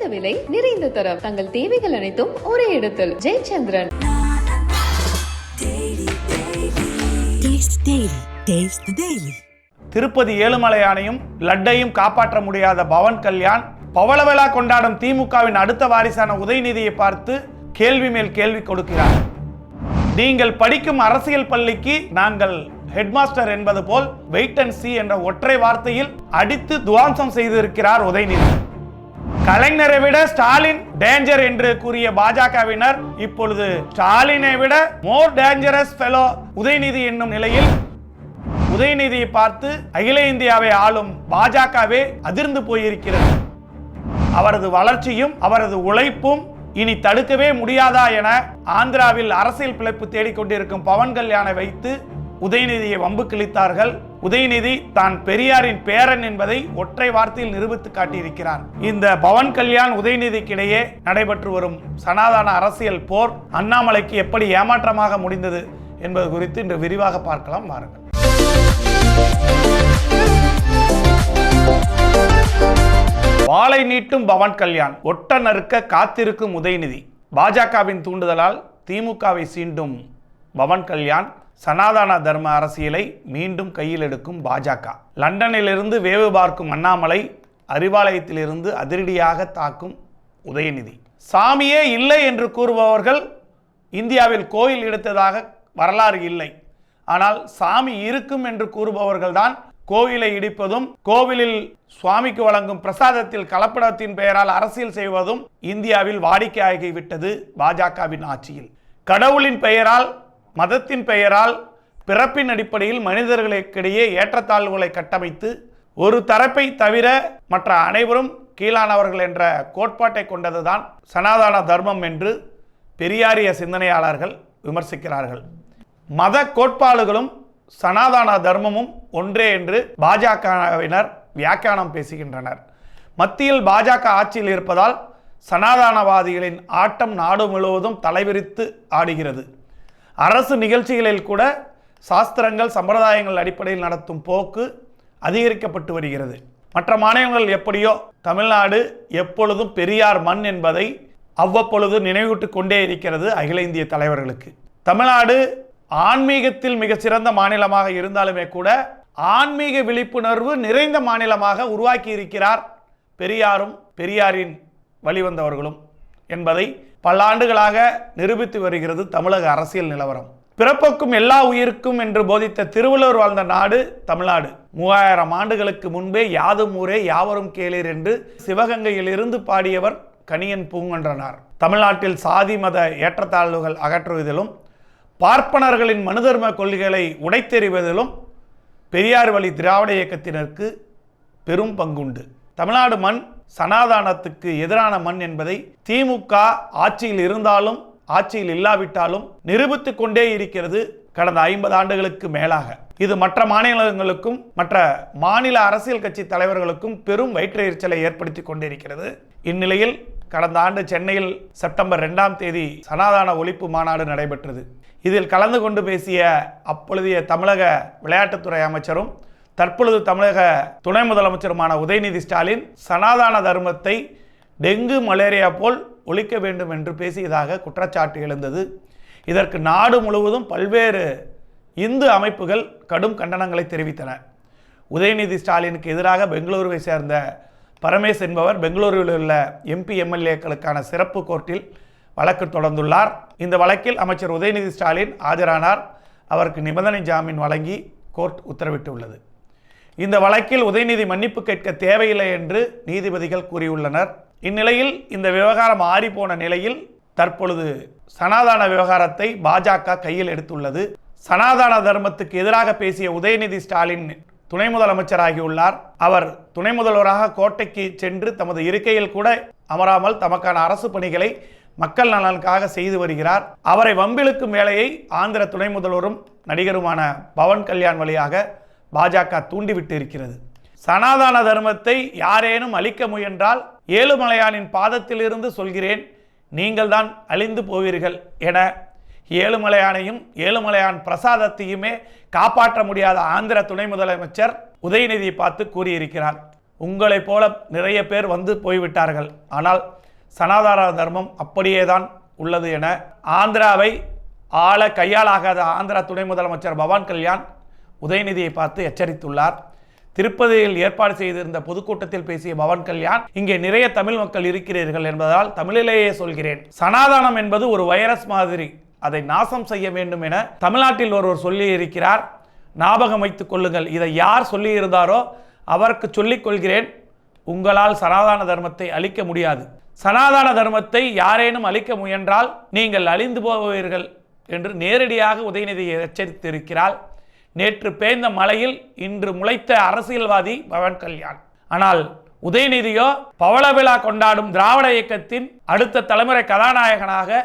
குறைந்த விலை நிறைந்த தரம். தங்கள் தேவைகள் அனைத்தும் ஒரே இடத்தில். ஜெயச்சந்திரன். திருப்பதி ஏழுமலையானையும் லட்டையும் காப்பாற்ற முடியாத பவன் கல்யாண் பவள கொண்டாடும் திமுகவின் அடுத்த வாரிசான உதயநிதியை பார்த்து கேள்வி மேல் கேள்வி கொடுக்கிறார். நீங்கள் படிக்கும் அரசியல் பள்ளிக்கு நாங்கள் ஹெட்மாஸ்டர் என்பது போல் வெயிட் அண்ட் சி என்ற ஒற்றை வார்த்தையில் அடித்து துவாம்சம் செய்திருக்கிறார் உதயநிதி. கலைஞரை விட ஸ்டாலின் டேஞ்சர் என்று கூறிய பாஜகவினர் இப்பொழுது ஸ்டாலினை விட மோர் டேஞ்சரஸ் ஃபெலோ உதயநிதி என்னும் நிலையில் உதயநிதியை பார்த்து அகில இந்தியாவை ஆளும் பாஜகவே அதிர்ந்து போயிருக்கிறது. அவரது வளர்ச்சியும் அவரது உழைப்பும் இனி தடுக்கவே முடியாதா என ஆந்திராவில் அரசியல் பிழைப்பு தேடிக்கொண்டிருக்கும் பவன் கல்யாணை வைத்து உதயநிதியை வம்பு கிழித்தார்கள் உதயநிதி தான் பெரியாரின் பேரன் என்பதை ஒற்றை வார்த்தையில் நிரூபித்து காட்டியிருக்கிறார். இந்த பவன் கல்யாண் உதயநிதிக்கிடையே நடைபெற்று வரும் சனாதன அரசியல் போர் அண்ணாமலைக்கு எப்படி ஏமாற்றமாக முடிந்தது என்பது குறித்து இன்று விரிவாக பார்க்கலாம். வாருங்கள். வாளை நீட்டும் பவன் கல்யாண் ஒட்ட நறுக்க காத்திருக்கும் உதயநிதி. பாஜகவின் தூண்டுதலால் திமுகவை சீண்டும் பவன் கல்யாண் சனாதன தர்ம அரசியலை மீண்டும் கையில் எடுக்கும் பாஜக. லண்டனிலிருந்து வேவு பார்க்கும் அண்ணாமலை அறிவாலயத்திலிருந்து அதிரடியாக தாக்கும் உதயநிதி. சாமியே இல்லை என்று கூறுபவர்கள் இந்தியாவில் கோயில் எடுத்ததாக வரலாறு இல்லை. ஆனால் சாமி இருக்கும் என்று கூறுபவர்கள்தான் கோவிலை இடிப்பதும் கோவிலில் சுவாமிக்கு வழங்கும் பிரசாதத்தில் கலப்படத்தின் பெயரால் அரசியல் செய்வதும் இந்தியாவில் வாடிக்கையாகிவிட்டது பாஜகவின் ஆட்சியில். கடவுளின் பெயரால் மதத்தின் பெயரால் பிறப்பின் அடிப்படையில் மனிதர்களுக்கிடையே ஏற்றத்தாழ்வுகளை கட்டமைத்து ஒரு தரப்பை தவிர மற்ற அனைவரும் கீழானவர்கள் என்ற கோட்பாட்டை கொண்டதுதான் சனாதன தர்மம் என்று பெரியாரிய சிந்தனையாளர்கள் விமர்சிக்கிறார்கள். மத கோட்பாடுகளும் சனாதன தர்மமும் ஒன்றே என்று பாஜகவினர் வியாக்கியானம் பேசுகின்றனர். மத்தியில் பாஜக ஆட்சியில் இருப்பதால் சனாதனவாதிகளின் ஆட்டம் நாடு முழுவதும் தலைவிரித்து ஆடுகிறது. அரசு நிகழ்ச்சிகளில் கூட சாஸ்திரங்கள் சம்பிரதாயங்கள் அடிப்படையில் நடத்தும் போக்கு அதிகரிக்கப்பட்டு வருகிறது. மற்ற மாநிலங்கள் எப்படியோ தமிழ்நாடு எப்பொழுதும் பெரியார் மண் என்பதை அவ்வப்பொழுது நினைவூட்டு கொண்டே இருக்கிறது அகில இந்திய தலைவர்களுக்கு. தமிழ்நாடு ஆன்மீகத்தில் மிகச்சிறந்த மாநிலமாக இருந்தாலுமே கூட ஆன்மீக விழிப்புணர்வு நிறைந்த மாநிலமாக உருவாக்கி இருக்கிறார் பெரியாரும் பெரியாரின் வழிவந்தவர்களும் என்பதை பல ஆண்டுகளாக நிரூபித்து வருகிறது தமிழக அரசியல் நிலவரம். பிறப்புக்கும் எல்லா உயிருக்கும் என்று போதித்த திருவள்ளுவர் வாழ்ந்த நாடு தமிழ்நாடு. மூவாயிரம் ஆண்டுகளுக்கு முன்பே யாதும் ஊரே யாவரும் கேளீர் என்று சிவகங்கையில் இருந்து பாடியவர் கணியன் பூங்கொன்றனார். தமிழ்நாட்டில் சாதி மத ஏற்றத்தாழ்வுகள் அகற்றுவதிலும் பார்ப்பனர்களின் மனுதர்ம கொள்கைகளை உடைத்தெறிவதிலும் பெரியார் வழி திராவிட இயக்கத்தினருக்கு பெரும் பங்குண்டு. தமிழ்நாடு மண் சனாதானத்துக்கு எதிரான மண் என்பதை திமுக ஆட்சியில் இருந்தாலும் ஆட்சியில் இல்லாவிட்டாலும் நிரூபித்து கொண்டே இருக்கிறது கடந்த ஐம்பது ஆண்டுகளுக்கு மேலாக. இது மற்ற மாநிலங்களுக்கும் மற்ற மாநில அரசியல் கட்சி தலைவர்களுக்கும் பெரும் வயிற்று எரிச்சலை ஏற்படுத்தி கொண்டிருக்கிறது. இந்நிலையில் கடந்த ஆண்டு சென்னையில் செப்டம்பர் ரெண்டாம் தேதி சனாதான ஒழிப்பு மாநாடு நடைபெற்றது. இதில் கலந்து கொண்டு பேசிய அப்பொழுதைய தமிழக விளையாட்டுத்துறை அமைச்சரும் தற்பொழுது தமிழக துணை முதலமைச்சருமான உதயநிதி ஸ்டாலின் சனாதான தர்மத்தை டெங்கு மலேரியா போல் ஒழிக்க வேண்டும் என்று பேசியதாக குற்றச்சாட்டு எழுந்தது. இதற்கு நாடு முழுவதும் பல்வேறு இந்து அமைப்புகள் கடும் கண்டனங்களை தெரிவித்தன. உதயநிதி ஸ்டாலினுக்கு எதிராக பெங்களூருவை சேர்ந்த பரமேஷ் என்பவர் பெங்களூருவில் உள்ள எம்பி எம்எல்ஏக்களுக்கான சிறப்பு கோர்ட்டில் வழக்கு தொடர்ந்துள்ளார். இந்த வழக்கில் அமைச்சர் உதயநிதி ஸ்டாலின் ஆஜரானார். அவருக்கு நிபந்தனை ஜாமீன் வழங்கி கோர்ட் உத்தரவிட்டுள்ளது. இந்த வழக்கில் உதயநிதி மன்னிப்பு கேட்க தேவையில்லை என்று நீதிபதிகள் கூறியுள்ளனர். இந்நிலையில் இந்த விவகாரம் ஆறிப்போன நிலையில் தற்பொழுது சனாதன விவகாரத்தை பாஜக கையில் எடுத்துள்ளது. சனாதன தர்மத்துக்கு எதிராக பேசிய உதயநிதி ஸ்டாலின் துணை முதலமைச்சராகியுள்ளார். அவர் துணை முதல்வராக கோட்டைக்கு சென்று தமது இருக்கையில் கூட அமராமல் தமக்கான அரசு பணிகளை மக்கள் நலனுக்காக செய்து வருகிறார். அவரை வம்பிழுக்கும் வேலையை ஆந்திர துணை முதல்வரும் நடிகருமான பவன் கல்யாண் வழியாக பாஜக தூண்டிவிட்டு இருக்கிறது. சனாதன தர்மத்தை யாரேனும் அழிக்க முயன்றால் ஏழுமலையானின் பாதத்திலிருந்து சொல்கிறேன் நீங்கள்தான் அழிந்து போவீர்கள் என ஏழுமலையானையும் ஏழுமலையான் பிரசாதத்தையுமே காப்பாற்ற முடியாத ஆந்திர துணை முதலமைச்சர் உதயநிதியை பார்த்து கூறியிருக்கிறார். உங்களைப் போல நிறைய பேர் வந்து போய்விட்டார்கள். ஆனால் சனாதன தர்மம் அப்படியே தான் உள்ளது என ஆந்திராவை ஆள கையாளாகாத ஆந்திரா துணை முதலமைச்சர் பவான் கல்யாண் உதயநிதியை பார்த்து எச்சரித்துள்ளார். திருப்பதியில் ஏற்பாடு செய்திருந்த பொதுக்கூட்டத்தில் பேசிய பவன் கல்யாண் இங்கே நிறைய தமிழ் மக்கள் இருக்கிறீர்கள் என்பதால் தமிழிலேயே சொல்கிறேன். சனாதனம் என்பது ஒரு வைரஸ் மாதிரி. அதை நாசம் செய்ய வேண்டும் என தமிழ்நாட்டில் ஒருவர் சொல்லி இருக்கிறார். ஞாபகம் வைத்துக் கொள்ளுங்கள். இதை யார் சொல்லியிருந்தாரோ அவருக்கு சொல்லிக் கொள்கிறேன். உங்களால் சனாதன தர்மத்தை அழிக்க முடியாது. சனாதன தர்மத்தை யாரேனும் அழிக்க முயன்றால் நீங்கள் அழிந்து போவீர்கள் என்று நேரடியாக உதயநிதியை எச்சரித்திருக்கிறாள் நேற்று பேய்ந்த மலையில் இன்று முளைத்த அரசியல்வாதி பவன் கல்யாண். ஆனால் உதயநிதியோ பவள விழா கொண்டாடும் திராவிட இயக்கத்தின் அடுத்த தலைமுறை கதாநாயகனாக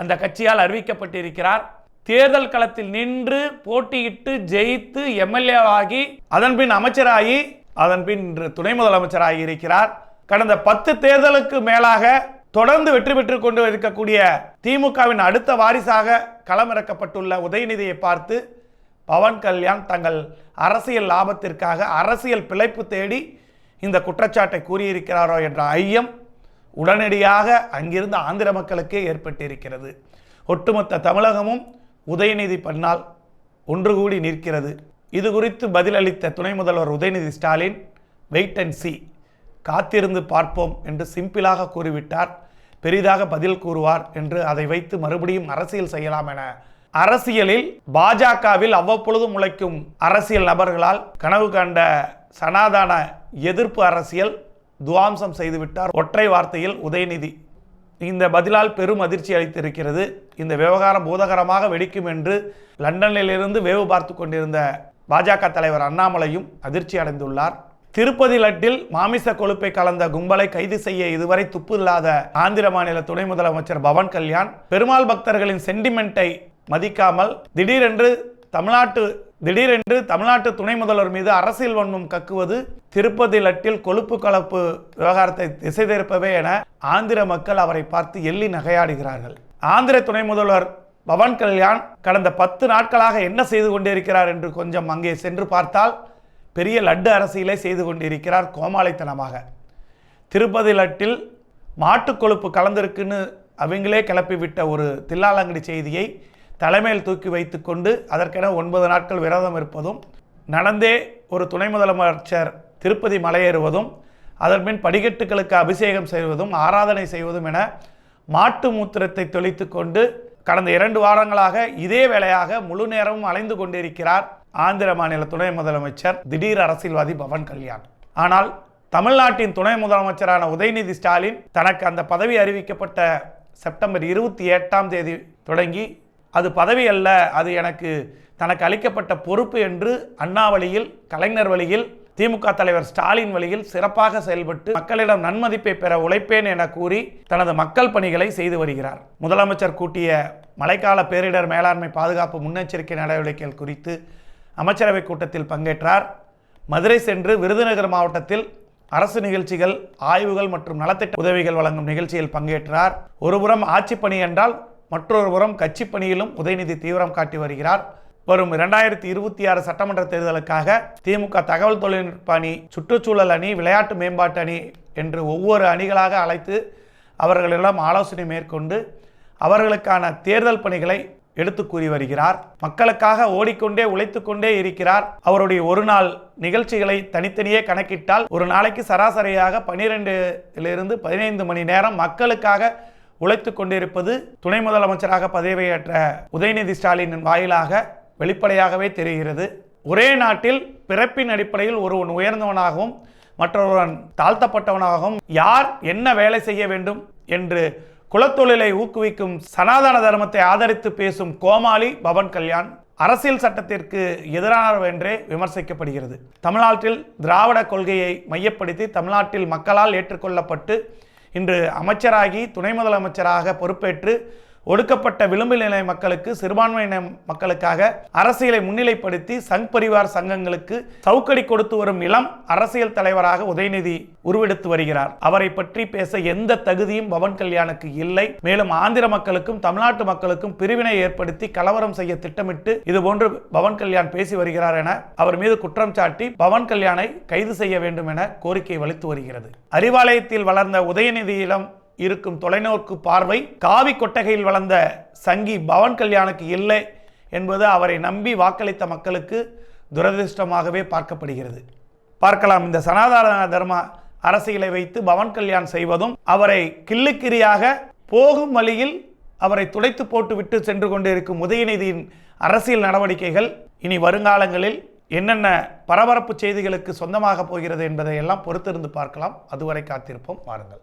அந்த கட்சியால் அறிவிக்கப்பட்டிருக்கிறார். தேர்தல் களத்தில் நின்று போட்டியிட்டு ஜெயித்து எம்எல்ஏவாகி அதன்பின் அமைச்சராகி அதன்பின் இன்று துணை முதலமைச்சராகி இருக்கிறார். கடந்த பத்து தேர்தலுக்கு மேலாக தொடர்ந்து வெற்றி பெற்று கொண்டு இருக்கக்கூடிய திமுகவின் அடுத்த வாரிசாக களமிறக்கப்பட்டுள்ள உதயநிதியை பார்த்து பவன் கல்யாண் தங்கள் அரசியல் லாபத்திற்காக அரசியல் பிழைப்பு தேடி இந்த குற்றச்சாட்டை கூறியிருக்கிறாரோ என்ற ஐயம் உடனடியாக அங்கிருந்த ஆந்திர மக்களுக்கே ஏற்பட்டிருக்கிறது. ஒட்டுமொத்த தமிழகமும் உதயநிதி பண்ணால் ஒன்று கூடி நிற்கிறது. இது குறித்து பதிலளித்த துணை முதல்வர் Udhayanidhi Stalin wait and see காத்திருந்து பார்ப்போம் என்று சிம்பிளாக கூறிவிட்டார். பெரிதாக பதில் கூறுவார் என்று அதை வைத்து மறுபடியும் அரசியல் செய்யலாம் என அரசியலில் பாஜகவில் அவ்வப்பொழுது முளைக்கும் அரசியல் நபர்களால் கனவு கண்ட சனாதன எதிர்ப்பு அரசியல் துவாம்சம் செய்துவிட்டார். ஒற்றை வார்த்தையில் உதயநிதி. இந்த பதிலால் பெரும் அதிர்ச்சி அளித்திருக்கிறது. இந்த விவகாரம் பூதகரமாக வெடிக்கும் என்று லண்டனிலிருந்து வேவு பார்த்து கொண்டிருந்த பாஜக தலைவர் அண்ணாமலையும் அதிர்ச்சி அடைந்துள்ளார். திருப்பதி லட்டில் மாமிச கொழுப்பை கலந்த கும்பலை கைது செய்ய இதுவரை துப்பு இல்லாத ஆந்திர மாநில துணை முதலமைச்சர் பவன் கல்யாண் பெருமாள் பக்தர்களின் சென்டிமெண்ட்டை மதிக்காமல் திடீரென்று தமிழ்நாட்டு திடீரென்று தமிழ்நாட்டு துணை முதல்வர் மீது அரசியல் வன்மம் கக்குவது திருப்பதி லட்டில் கொழுப்பு கலப்பு விவகாரத்தை திசை திருப்பவே என ஆந்திர மக்கள் அவரை பார்த்து எள்ளி நகையாடுகிறார்கள். ஆந்திர துணை முதல்வர் பவன் கல்யாண் கடந்த பத்து நாட்களாக என்ன செய்து கொண்டிருக்கிறார் என்று கொஞ்சம் அங்கே சென்று பார்த்தால் பெரிய லட்டு அரசியலை செய்து கொண்டிருக்கிறார் கோமாளித்தனமாக. திருப்பதி லட்டில் மாட்டுக் கொழுப்பு கலந்திருக்குன்னு அவங்களே கிளப்பிவிட்ட ஒரு தில்லாலங்கடி செய்தியை தலைமையில் தூக்கி வைத்துக்கொண்டு அதற்கென ஒன்பது நாட்கள் விரதம் இருப்பதும் நடந்தே ஒரு துணை முதலமைச்சர் திருப்பதி மலையேறுவதும் அதன்பின் படிக்கட்டுகளுக்கு அபிஷேகம் செய்வதும் ஆராதனை செய்வதும் என மாட்டு மூத்திரத்தை தெளித்து கொண்டு கடந்த இரண்டு வாரங்களாக இதே வேளையாக முழு நேரமும் அலைந்து கொண்டிருக்கிறார் ஆந்திர மாநில துணை முதலமைச்சர் திடீர் அரசியல்வாதி பவன் கல்யாண். ஆனால் தமிழ்நாட்டின் துணை முதலமைச்சரான உதயநிதி ஸ்டாலின் தனக்கு அந்த பதவி அறிவிக்கப்பட்ட செப்டம்பர் இருபத்தி எட்டாம் தேதி தொடங்கி அது பதவி அல்ல அது எனக்கு தனக்கு அளிக்கப்பட்ட பொறுப்பு என்று அண்ணா வழியில் கலைஞர் வழியில் திமுக தலைவர் ஸ்டாலின் வழியில் சிறப்பாக செயல்பட்டு மக்களிடம் நன்மதிப்பை பெற உழைப்பேன் என கூறி தனது மக்கள் பணிகளை செய்து வருகிறார். முதலமைச்சர் கூட்டிய மழைக்கால பேரிடர் மேலாண்மை பாதுகாப்பு முன்னெச்சரிக்கை நடவடிக்கைகள் குறித்து அமைச்சரவை கூட்டத்தில் பங்கேற்றார். மதுரை சென்று விருதுநகர் மாவட்டத்தில் அரசு நிகழ்ச்சிகள் ஆய்வுகள் மற்றும் நலத்திட்ட உதவிகள் வழங்கும் நிகழ்ச்சியில் பங்கேற்றார். ஒருபுறம் ஆட்சி பணி என்றால் மற்றொரு புறம் கட்சி பணியிலும் உதயநிதி தீவிரம் காட்டி வருகிறார். வரும் இரண்டாயிரத்தி இருபத்தி ஆறு சட்டமன்ற தேர்தலுக்காக திமுக தகவல் தொழில்நுட்ப அணி சுற்றுச்சூழல் அணி விளையாட்டு மேம்பாட்டு அணி என்று ஒவ்வொரு அணிகளாக அழைத்து அவர்களிடம் ஆலோசனை மேற்கொண்டு அவர்களுக்கான தேர்தல் பணிகளை எடுத்து கூறி வருகிறார். மக்களுக்காக ஓடிக்கொண்டே உழைத்து கொண்டே இருக்கிறார். அவருடைய ஒரு நாள் நிகழ்ச்சிகளை தனித்தனியே கணக்கிட்டால் ஒரு நாளைக்கு சராசரியாக பனிரெண்டிலிருந்து பதினைந்து மணி நேரம் மக்களுக்காக உழைத்து கொண்டிருப்பது துணை முதலமைச்சராக பதவியேற்ற உதயநிதி ஸ்டாலினின் வாயிலாக வெளிப்படையாகவே தெரிகிறது. ஒரே நாட்டில் பிறப்பின் அடிப்படையில் ஒருவன் உயர்ந்தவனாகவும் மற்றொருவன் தாழ்த்தப்பட்டவனாகவும் யார் என்ன வேலை செய்ய வேண்டும் என்று குலத்தொழிலை ஊக்குவிக்கும் சனாதன தர்மத்தை ஆதரித்து பேசும் கோமாளி பவன் கல்யாண் அரசியல் சட்டத்திற்கு எதிரானவர் என்றே விமர்சிக்கப்படுகிறது. தமிழ்நாட்டில் திராவிட கொள்கையை மையப்படுத்தி தமிழ்நாட்டில் மக்களால் ஏற்றுக்கொள்ளப்பட்டு இன்று அமைச்சராகி துணை முதலமைச்சராக பொறுப்பேற்று ஒடுக்கப்பட்ட விளிம்பு நிலை மக்களுக்கு சிறுபான்மையின மக்களுக்காக அரசியலை முன்னிலைப்படுத்தி சங் பரிவார் சங்கங்களுக்கு சவுக்கடி கொடுத்து வரும் இளம் அரசியல் தலைவராக உதயநிதி உருவெடுத்து வருகிறார். அவரை பற்றி பேச எந்த தகுதியும் பவன் கல்யாணுக்கு இல்லை. மேலும் ஆந்திர மக்களுக்கும் தமிழ்நாட்டு மக்களுக்கும் பிரிவினை ஏற்படுத்தி கலவரம் செய்ய திட்டமிட்டு இதுபோன்று பவன் கல்யாண் பேசி வருகிறார் என அவர் மீது குற்றம் சாட்டி பவன் கல்யாணை கைது செய்ய வேண்டும் என கோரிக்கை வலுத்து வருகிறது. அறிவாலயத்தில் வளர்ந்த உதயநிதியிடம் இருக்கும் தொலைநோக்கு பார்வை காவி கொட்டகையில் வளர்ந்த சங்கி பவன் கல்யாணுக்கு இல்லை என்பது அவரை நம்பி வாக்களித்த மக்களுக்கு துரதிர்ஷ்டமாகவே பார்க்கப்படுகிறது. பார்க்கலாம் இந்த சனாதன தர்ம அரசியலை வைத்து பவன் கல்யாண் செய்வதும் அவரை கிள்ளுக்கிரியாக போகும் வழியில் அவரை துடைத்து போட்டு விட்டு சென்று கொண்டிருக்கும் உதயநிதியின் அரசியல் நடவடிக்கைகள் இனி வருங்காலங்களில் என்னென்ன பரபரப்பு செய்திகளுக்கு சொந்தமாக போகிறது என்பதை எல்லாம் பொறுத்திருந்து பார்க்கலாம். அதுவரை காத்திருப்போம். வாருங்கள்.